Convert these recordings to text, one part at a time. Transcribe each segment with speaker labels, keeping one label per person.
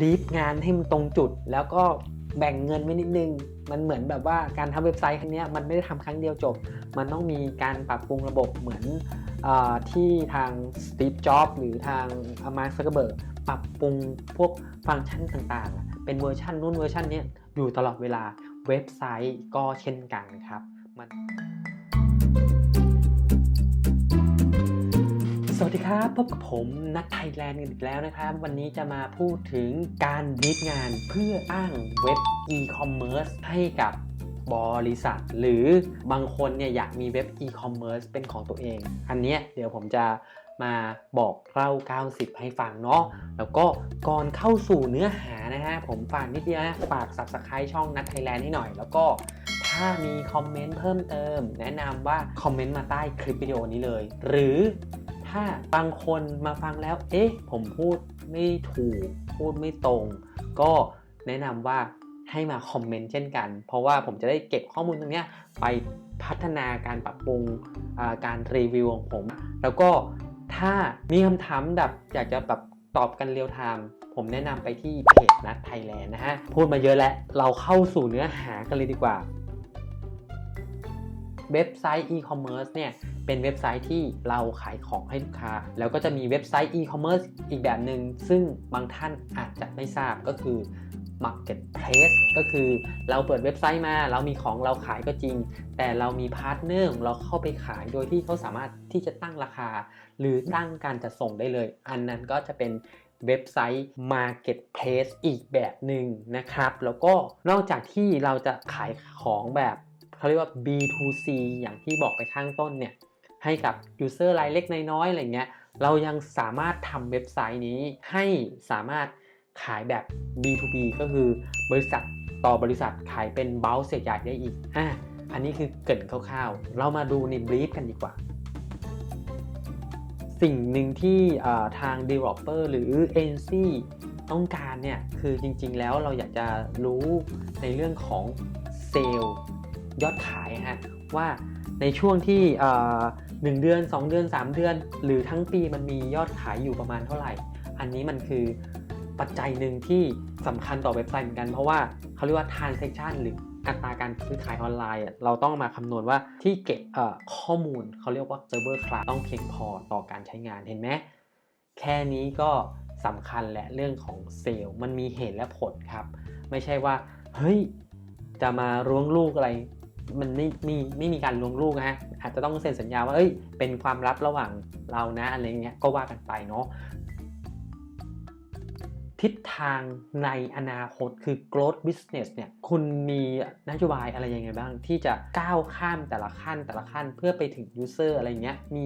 Speaker 1: บีฟงานให้มันตรงจุด แล้วก็แบ่งเงินไว้นิดนึง มันเหมือนแบบว่าการทำเว็บไซต์ครั้งนี้มันไม่ได้ทำครั้งเดียวจบ มันต้องมีการปรับปรุงระบบเหมือนอที่ทางสตีฟจ็อบหรือทางมาร์คซักเกอร์เบิร์กปรับปรุงพวกฟังก์ชันต่างๆ เป็นเวอร์ชันนู้นเวอร์ชันนี้อยู่ตลอดเวลาเว็บไซต์ก็เช่นกันครับมัน สวัสดีครับ พบกับผมนัทไทยแลนด์กันอีกแล้วนะครับ วันนี้จะมาพูดถึงการบีทงานเพื่ออ้างเว็บ e-commerce ให้กับบริษัท หรือบางคนเนี่ยอยากมีเว็บ e-commerce เป็นของตัวเอง อันเนี้ยเดี๋ยวผมจะมาบอกเล่า 90 ให้ฟังเนาะ แล้วก็ก่อนเข้าสู่เนื้อหานะฮะ ผมฝากนิดเดียวนะฝาก subscribe ช่องนัทไทยแลนด์ให้หน่อย แล้วก็ถ้ามีคอมเมนต์เพิ่มเติม แนะนำว่าคอมเมนต์มาใต้คลิปวิดีโอนี้เลย หรือ ถ้าบางคนมาฟังแล้ว เอ๊ะ ผมพูดไม่ถูก พูดไม่ตรง ก็แนะนำว่าให้มาคอมเมนต์เช่นกัน เพราะว่าผมจะได้เก็บข้อมูลตรงนี้ไปพัฒนาการปรับปรุงการรีวิวของผม แล้วก็ถ้ามีคำถามแบบอยากจะแบบตอบกันเรียลไทม์ผมแนะนำไปที่เพจนัดไทยแลนด์นะฮะ พูดมาเยอะแล้ว เราเข้าสู่เนื้อหากันเลยดีกว่า เว็บไซต์ e-commerce เนี่ย เป็นเว็บไซต์ที่เราขายของให้ลูกค้า แล้วก็จะมีเว็บไซต์ e-commerce อีกแบบหนึ่งซึ่งบางท่านอาจจะไม่ทราบก็คือ marketplace ก็คือเราเปิดเว็บไซต์มา เรามีของเราขายก็จริง แต่เรามีพาร์ทเนอร์เราเข้าไปขายโดยที่เขาสามารถที่จะตั้งราคา หรือตั้งการจัดส่งได้เลย อันนั้นก็จะเป็นเว็บไซต์ marketplace อีกแบบหนึ่งนะครับ แล้วก็นอกจากที่เราจะขายของแบบเขาเรียกว่า B2C อย่างที่บอกไปข้างต้นเนี่ย ให้กับ user รายเล็กน้อยๆอะไรเงี้ยเรายังสามารถทำเว็บไซต์นี้ให้สามารถขายแบบ B2B ก็คือบริษัทต่อบริษัทขายเป็นเบลเสร็จใหญ่ได้อีกอะอันนี้คือเกินคร่าวๆ เรามาดูในบรีฟกันดีกว่า สิ่งหนึ่งที่ทาง developer หรือ agency ต้องการเนี่ยคือจริงๆแล้วเราอยากจะรู้ในเรื่องของเซลล์ยอดขายฮะว่าในช่วงที่ อ่าหนึ่งเดือน 2 เดือน 3 เดือน หรือทั้งปีมันมียอดขายอยู่ประมาณเท่าไหร่ อันนี้มันคือปัจจัยหนึ่งที่สำคัญต่อเว็บไซต์เหมือนกัน เพราะว่าเขาเรียกว่า transaction หรืออัตราการซื้อขายออนไลน์ เราต้องมาคำนวณว่าที่เก็บข้อมูลเขาเรียกว่า server class ต้องเพียงพอต่อการใช้งานเห็นไหมแค่นี้ก็สำคัญและเรื่องของเซลล์มันมีเหตุและผลครับ ไม่ใช่ว่า เฮ้ย จะมาล้วงลูกอะไร มันไม่มีไม่มีการลวงลูกนะฮะอาจจะต้องเซ็นสัญญาว่าเอ้ยเป็นความลับระหว่างเรานะอะไรเงี้ยก็ว่ากันไปเนาะทิศทางในอนาคตคือ growth business เนี่ยคุณมีนโยบายอะไรยังไงบ้าง ที่จะก้าวข้ามแต่ละขั้นแต่ละขั้นเพื่อไปถึง user อะไรเงี้ยมี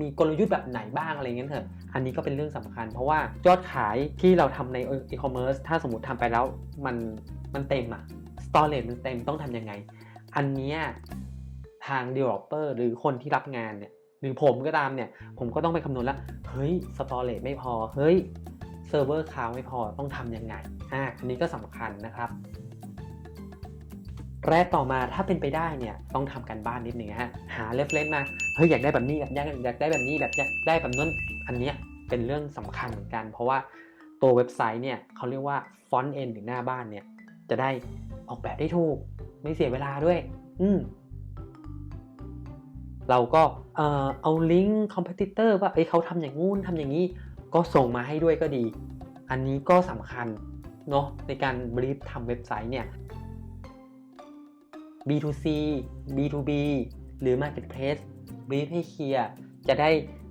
Speaker 1: มีกลยุทธ์แบบไหนบ้างอะไรเงี้ยเถอะ อันนี้ก็เป็นเรื่องสำคัญ เพราะว่ายอดขายที่เราทำใน e-commerce ถ้าสมมติทำไปแล้วมันมันเต็มอะ storage มันเต็มต้องทำยังไง อันเนี้ยทาง developer หรือคนที่รับงานเนี่ยหรือผมก็ตามเนี่ย ผมก็ต้องไปคำนวณแล้ว เฮ้ย storage ไม่พอ เฮ้ยเซิร์ฟเวอร์คาวไม่พอต้องทำยังไงอ่าอันนี้ก็สำคัญนะครับและต่อมาถ้าเป็นไปได้เนี่ยต้องทำกันบ้านนิดนึงฮะหา reference มาเฮ้ยอยากได้แบบนี้อยากได้อยากได้แบบนี้แบบอยากได้แบบนั้นอันเนี้ยเป็นเรื่องสำคัญเหมือนกัน เพราะว่าตัวเว็บไซต์เนี่ยเขาเรียกว่าฟอนต์เอนหรือหน้าบ้านเนี่ยจะได้ออกแบบได้ถูก ไม่เสียเวลาด้วย อืมเราก็เอ่อเอาลิงก์คอมเพติเตอร์ว่าเอ้ยเขาทำอย่างงู้นทำอย่างนี้ ก็ส่งมาให้ด้วยก็ดี อันนี้ก็สำคัญเนาะในการบรีฟทำเว็บไซต์เนี่ย B2C B2B หรือ Marketplace บรีฟให้เคลียร์จะได้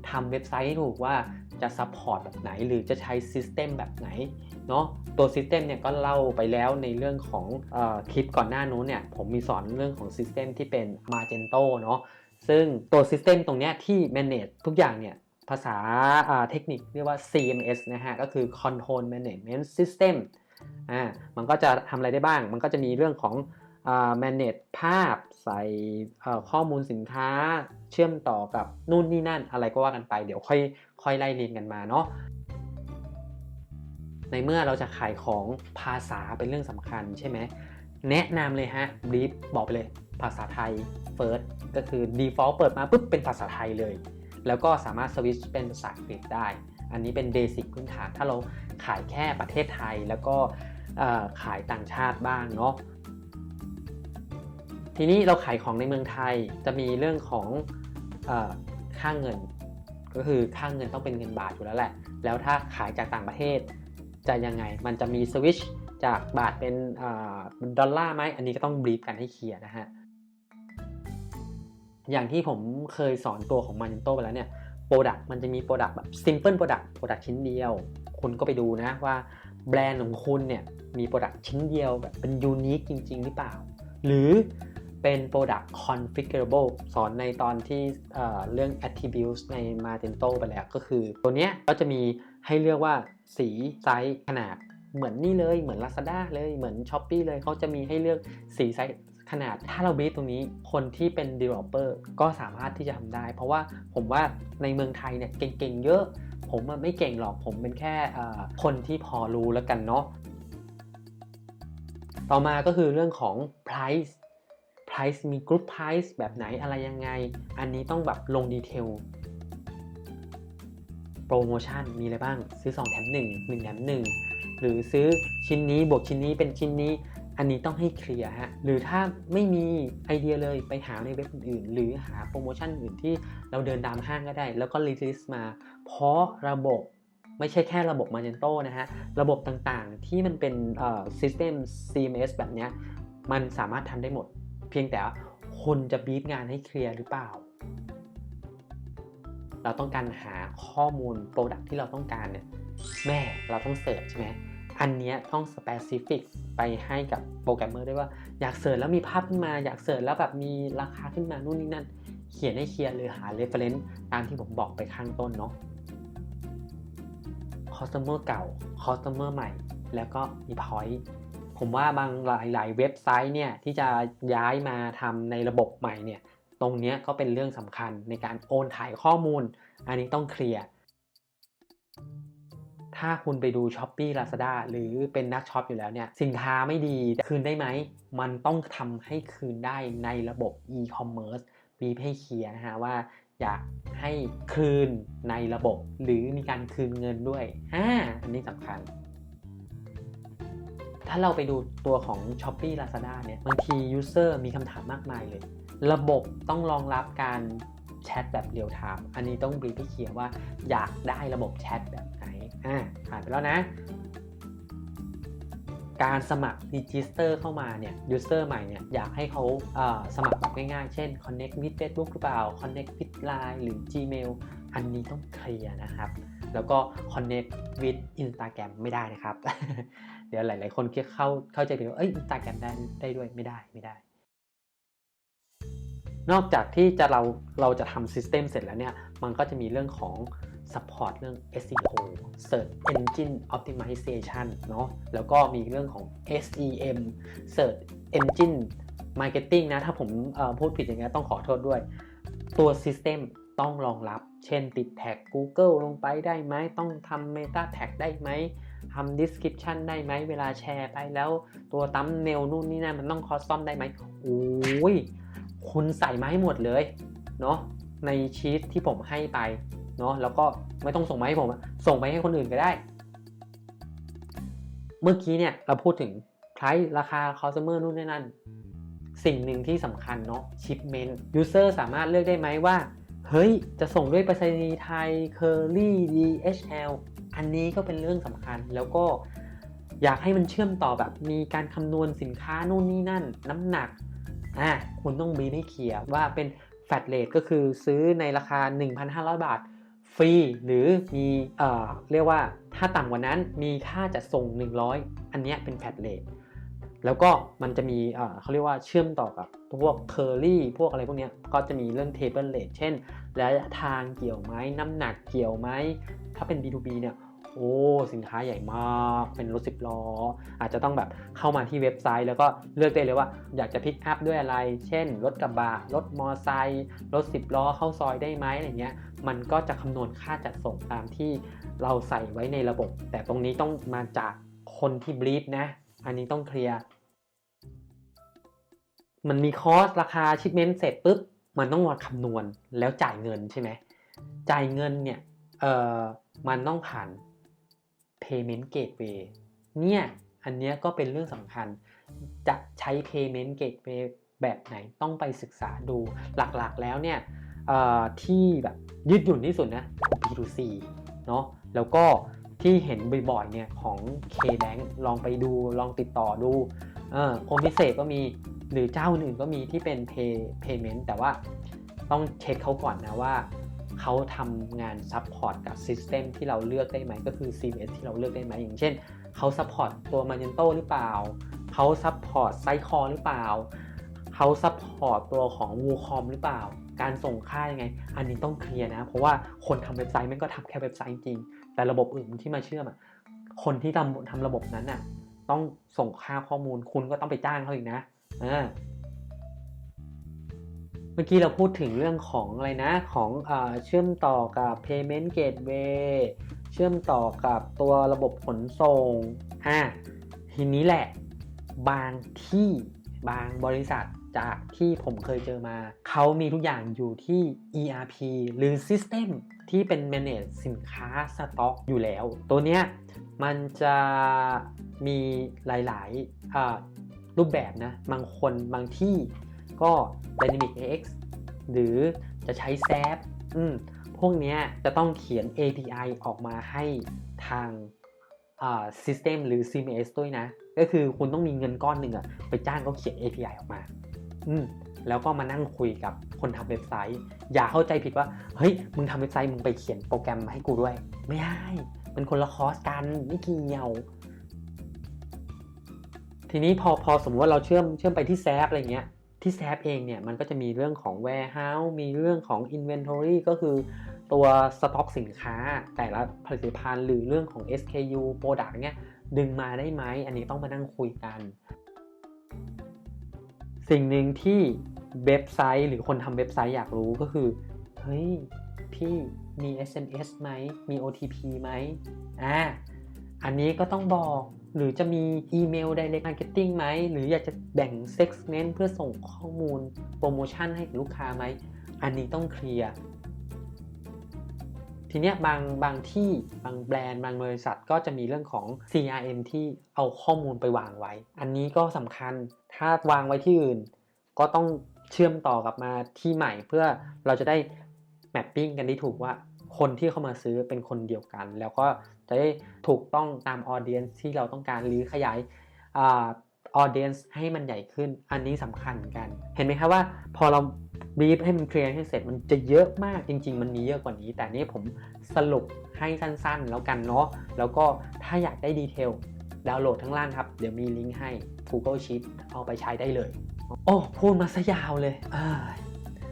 Speaker 1: ทำเว็บไซต์ให้ถูกว่าจะซัพพอร์ตแบบไหน หรือจะใช้ซิสเต็มแบบไหน เนาะตัวซิสเต็มเนี่ยก็เล่าไปแล้วในเรื่องของอคลิปก่อนหน้านู้นเนี่ยผมมีสอนเรื่องของซิสเต็มที่เป็น Magento เนาะซึ่งตัวซิสเต็มตรงเนี้ยที่ manage ทุกอย่างเนี่ยภาษาเทคนิคเรียกว่า CMS นะฮะ ก็คือ Control Management System อ่า มันก็จะทำอะไรได้บ้าง มันก็จะมีเรื่องของอ manage ภาพ ใส่ข้อมูลสินค้า เชื่อมต่อกับนู่นนี่นั่นอะไรก็ว่ากันไป เดี๋ยวค่อยค่อยไล่เรียนกันมาเนาะ ในเมื่อเราจะขายของภาษาเป็นเรื่องสำคัญใช่ไหมแนะนำเลยฮะบรีฟบอกไปเลย ภาษาไทย First ก็คือ default เปิดมาปุ๊บเป็นภาษาไทยเลย แล้วก็สามารถสวิตช์เป็นภาษาอังกฤษได้ อันนี้เป็นเบสิกพื้นฐาน ถ้าเราขายแค่ประเทศไทยแล้วก็ขายต่างชาติบ้างเนาะทีนี้เราขายของในเมืองไทยจะมีเรื่องของออค่าเงิน ก็คือค่าเงินต้องเป็นเงินบาทอยู่แล้วแหละ แล้วถ้าขายจากต่างประเทศ จะยังไง มันจะมีสวิชจากบาทเป็นอดอลลาร์ไหมอันนี้ก็ต้องบรีฟกันให้เคลียร์นะฮะ อย่างที่ผมเคยสอนตัวของ Magento ไปแล้วเนี่ย Product มันจะมี Product แบบ Simple Product Product ชิ้นเดียว คุณก็ไปดูนะว่าแบรนด์ของคุณเนี่ยมี Product ชิ้นเดียวแบบเป็นยูนิคจริง ๆ หรือเปล่า หรือเป็น Product Configurable สอนในตอนที่เเรื่อง Attributes ใน Magento ไปแล้วก็คือ ตัวเนี้ยก็จะมีให้เลือกว่า สีไซส์ขนาดเหมือนนี่เลยเหมือน Lazada เลยเหมือน s h อ p e e เลยเขาจะมีให้เลือกสีไซส์ขนาดถ้าเราบีตรงนี้คนที่เป็น developer ก็สามารถที่จะทำได้ เพราะว่าผมว่าในเมืองไทยเนี่ยเก่งๆเยอะ ผมไม่เก่งหรอกผมเป็นแค่คนที่พอรู้แล้วกันเนาะต่อมาก็คือเรื่องของ price price มี group price แบบไหนอะไรยังไง อันนี้ต้องแบบลงดีเทล ปรโมชั่นมีอะไรบ้าง ซื้อ 2 แถม 1 1 แถม 1 หรือซื้อชิ้นนี้บวกชิ้นนี้เป็นชิ้นนี้ อันนี้ต้องให้เคลียร์ฮะ หรือถ้าไม่มีไอเดียเลยไปหาในเว็บอื่น หรือหาโปรโมชั่นอื่นที่เราเดินตามห้างก็ได้ แล้วก็ลิสต์มา เพราะระบบไม่ใช่แค่ระบบ Magento นะฮะ ระบบต่างๆที่มันเป็นเอ่อ System CMS แบบเนี้ยมันสามารถทำได้หมด เพียงแต่คุณจะบีบงานให้เคลียร์หรือเปล่า เราต้องการหาข้อมูล Product ที่เราต้องการเนี่ยแม่เราต้องเสิร์ชใช่ไหมอันนี้ต้อง specific ไปให้กับโปรแกรมเมอร์ด้วยว่าอยากเสิร์ชแล้วมีภาพขึ้นมาอยากเสิร์ชแล้วแบบมีราคาขึ้นมานู่นนี่นั่น เขียนให้เคลียร์หรือหา reference ตามที่ผมบอกไปข้างต้นเนาะ customer เก่า customer ใหม่ แล้วก็มี point ผมว่าบางหลาย ๆ เว็บไซต์เนี่ยที่จะย้ายมาทำในระบบใหม่เนี่ย ตรงนี้ก็เป็นเรื่องสำคัญในการโอนถ่ายข้อมูล อันนี้ต้องเคลียร์ถ้าคุณไปดู s h อ p e e Lazada หรือเป็นนักช็อปอยู่แล้วเนี่ย สินค้าไม่ดีคืนได้ไหม มันต้องทำให้คืนได้ในระบบ e-commerce บีให้เคลียร์นะฮะว่าอยากให้คืนในระบบ หรือมีการคืนเงินด้วยอ่าอันนี้สำคัญ ถ้าเราไปดูตัวของ s h อ p e e Lazada เนี่ยบางที User มีคำถามมากมายเลย ระบบต้องรองรับการแชทแบบเรียลไทม์อันนี้ต้องบรีฟให้เคียว่าอยากได้ระบบแชทแบบไหนอ่าผ่านไปแล้วนะ การสมัคร Register เข้ามาเนี่ย User ใหม่เนี่ยอยากให้เขาเสมัครแบบง่ายๆ เช่น Connect with Facebook หรือเปล่า Connect with Line หรือ Gmail อันนี้ต้องเคลียร์นะครับ แล้วก็ Connect with Instagram ไม่ได้นะครับ เดี๋ยวหลายๆคนคิดเข้าเข้าใจผิดว่าเอ้ย Instagram ได้ได้ด้วยไม่ได้ไม่ได้ นอกจากที่จะเราเราจะทำ System เสร็จแล้วเนี่ย มันก็จะมีเรื่องของ support เรื่อง SEO Search Engine Optimization เนาะแล้วก็มีเรื่องของ SEM Search Engine Marketing นะ ถ้าผมพูดผิดอย่างเงี้ยต้องขอโทษด้วย ตัว System ต้องรองรับ เช่นติดแท็ก Google ลงไปได้ไหม ต้องทำ Meta Tag ได้ไหมทำ Description ได้ไหม เวลาแชร์ไปแล้วตัวตั้มเนลนู่นนี่นั่นมันต้องคอสตอมได้ไหมโอ้ย คุณใส่มาให้หมดเลยเนาะในชีตที่ผมให้ไปเนาะแล้วก็ไม่ต้องส่งมาให้ผม ส่งไปให้คนอื่นก็ได้ เมื่อกี้เนี่ยเราพูดถึง price ราคา customer นู่นนี่นั่น สิ่งหนึ่งที่สำคัญเนาะ shipment user สามารถเลือกได้ไหมว่า เฮ้ย จะส่งด้วยไปรษณีย์ไทย Curly DHL อันนี้ก็เป็นเรื่องสำคัญแล้วก็อยากให้มันเชื่อมต่อแบบมีการคำนวณสินค้านู่นนี่นั่น น้ำหนัก อะคุณต้องบีให้เคลียร์ว่าเป็น flat rate ก็คือซื้อในราคา 1,500 บาทฟรีหรือมีเอ่อเรียกว่าถ้าต่ำกว่านั้นมีค่าจัดส่ง 100 อันนี้เป็น flat rate แล้วก็มันจะมีเอ่อเขาเรียกว่าเชื่อมต่อกับพวก curly พวกอะไรพวกนี้ก็จะมีเรื่อง table rate เช่นระยะทางเกี่ยวไหมน้ำหนักเกี่ยวไหมถ้าเป็น B2B เนี่ย โอ้สินค้าใหญ่มาก เป็นรถสิบล้อ อาจจะต้องแบบเข้ามาที่เว็บไซต์ แล้วก็เลือกได้เลยว่าอยากจะพิกอัพด้วยอะไร เช่น รถกระบะรถมอไซค์รถสิบล้อเข้าซอยได้ไหมอะไรเงี้ยมันก็จะคำนวณค่าจัดส่งตามที่เราใส่ไว้ในระบบ แต่ตรงนี้ต้องมาจากคนที่บลีฟนะ อันนี้ต้องเคลียร์มันมีคอสราคาชิปเมนต์เสร็จปุ๊บมันต้องมาคำนวณแล้วจ่ายเงินใช่ไหมจ่ายเงินเนี่ยเออมันต้องผ่าน payment gateway เนี่ยอันนี้ก็เป็นเรื่องสำคัญ จะใช้ payment gateway แบบไหนต้องไปศึกษาดูหลักๆแล้วเนี่ยที่แบบยืดหยุ่นที่สุดนะ B2C เนาะแล้วก็ที่เห็นบ่อยๆเนี่ยของ KBank ลองไปดูลองติดต่อดูเออคมพิเศษก็มีหรือเจ้าอื่นก็มีที่เป็น pay payment แต่ว่าต้องเช็คเขาก่อนนะว่า เขาทำงานซัพพอร์ตกับ System ที่เราเลือกได้ไหมก็คือ CMS ที่เราเลือกได้ไหมอย่างเช่นเขาซัพพอร์ตตัว Magento หรือเปล่าเขาซัพพอร์ตไซคอหรือเปล่าเขาซัพพอร์ตตัวของ WooCom หรือเปล่า การส่งค่ายังไง อันนี้ต้องเคลียร์นะ เพราะว่าคนทำเว็บไซต์มันก็ทำแค่เว็บไซต์จริง แต่ระบบอื่นที่มาเชื่อมอะคนที่ทำทำระบบนั้นน่ะต้องส่งค่าข้อมูลคุณก็ต้องไปจ้างเขาอีกนะอ่า เมื่อกี้เราพูดถึงเรื่องของอะไรนะของอเชื่อมต่อกับ payment gateway เชื่อมต่อกับตัวระบบขนส่งอ่าทีนี้แหละ บางที่บางบริษัทจากที่ผมเคยเจอมา เขามีทุกอย่างอยู่ที่ ERP หรือ System ที่เป็น manage สินค้าสต็อกอยู่แล้ว ตัวเนี้ยมันจะมีหลายๆรูปแบบนะ บางคนบางที่ ก็ Dynamic AX หรือจะใช้ SAP อืมพวกนี้จะต้องเขียน API ออกมาให้ทาง System หรือ CMS ด้วยนะ ก็คือคุณต้องมีเงินก้อนหนึ่งอะไปจ้างเขาเขียน API ออกมาอืมแล้วก็มานั่งคุยกับคนทำเว็บไซต์ อย่าเข้าใจผิดว่า เฮ้ย มึงทำเว็บไซต์มึงไปเขียนโปรแกรมมาให้กูด้วย ไม่ได้ มันคนละคอร์สกันไม่เกี่ยว ทีนี้พอพอสมมติว่าเราเชื่อมเชื่อมไปที่แซฟอะไรเงี้ย ที่แซฟเองเนี่ยมันก็จะมีเรื่องของ warehouse มีเรื่องของ inventory ก็คือตัวสต็อกสินค้า แต่ละผลิตภัณฑ์หรือเรื่องของ SKU product เนี่ยดึงมาได้ไหมอันนี้ต้องมานั่งคุยกัน สิ่งหนึ่งที่เว็บไซต์ หรือคนทำเว็บไซต์อยากรู้ก็คือ เฮ้ย พี่มี SMS ไหม มี OTP ไหมอ่าอันนี้ก็ต้องบอก หรือจะมีอีเมล direct marketing ไหม หรืออยากจะแบ่ง segment เพื่อส่งข้อมูลโปรโมชั่นให้ลูกค้าไหม อันนี้ต้องเคลียร์ ทีเนี้ยบางบางที่บางแบรนด์บางบริษัทก็จะมีเรื่องของ CRM ที่เอาข้อมูลไปวางไว้ อันนี้ก็สำคัญ ถ้าวางไว้ที่อื่น ก็ต้องเชื่อมต่อกลับมาที่ใหม่เพื่อเราจะได้แมปปิ้งกันได้ถูกว่าคนที่เข้ามาซื้อเป็นคนเดียวกัน แล้วก็ จะได้ถูกต้องตามออเดียนที่เราต้องการหรือขยายออเดียนให้มันใหญ่ขึ้น อันนี้สำคัญกัน เห็นไหมครับว่าพอเราบีฟให้มันเคลียร์ให้เสร็จมันจะเยอะมากจริง ๆ มันมีเยอะกว่านี้ แต่นี่ผมสรุปให้สั้นๆ แล้วกันเนาะแล้วก็ถ้าอยากได้ดีเทลดาวน์โหลดทั้งล่างครับ เดี๋ยวมีลิงก์ให้ Google Sheet เอาไปใช้ได้เลย โอ้พูดมาซะยาวเลย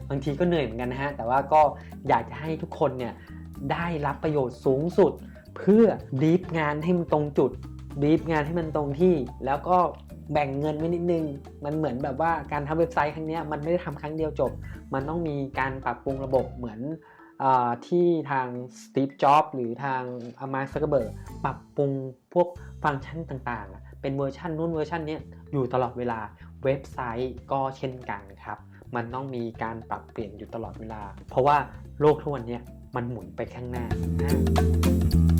Speaker 1: บางทีก็เหนื่อยเหมือนกันนะฮะ แต่ว่าก็อยากจะให้ทุกคนเนี่ยได้รับประโยชน์สูงสุด เพื่อบีฟงานให้มันตรงจุดบีฟงานให้มันตรงที่ แล้วก็แบ่งเงินไว้นิดนึง มันเหมือนแบบว่าการทำเว็บไซต์ครั้งนี้มันไม่ได้ทำครั้งเดียวจบ มันต้องมีการปรับปรุงระบบเหมือนอที่ทางสตีฟจ็อบหรือทางอามาร์ซักเบิร์ปรับปรุงพวกฟังก์ชันต่างๆ เป็นเวอร์ชันนู้นเวอร์ชันนี้อยู่ตลอดเวลาเว็บไซต์ก็เช่นกันครับ มันต้องมีการปรับเปลี่ยนอยู่ตลอดเวลา เพราะว่าโลกทุกวันนี้มันหมุนไปข้างหน้านะ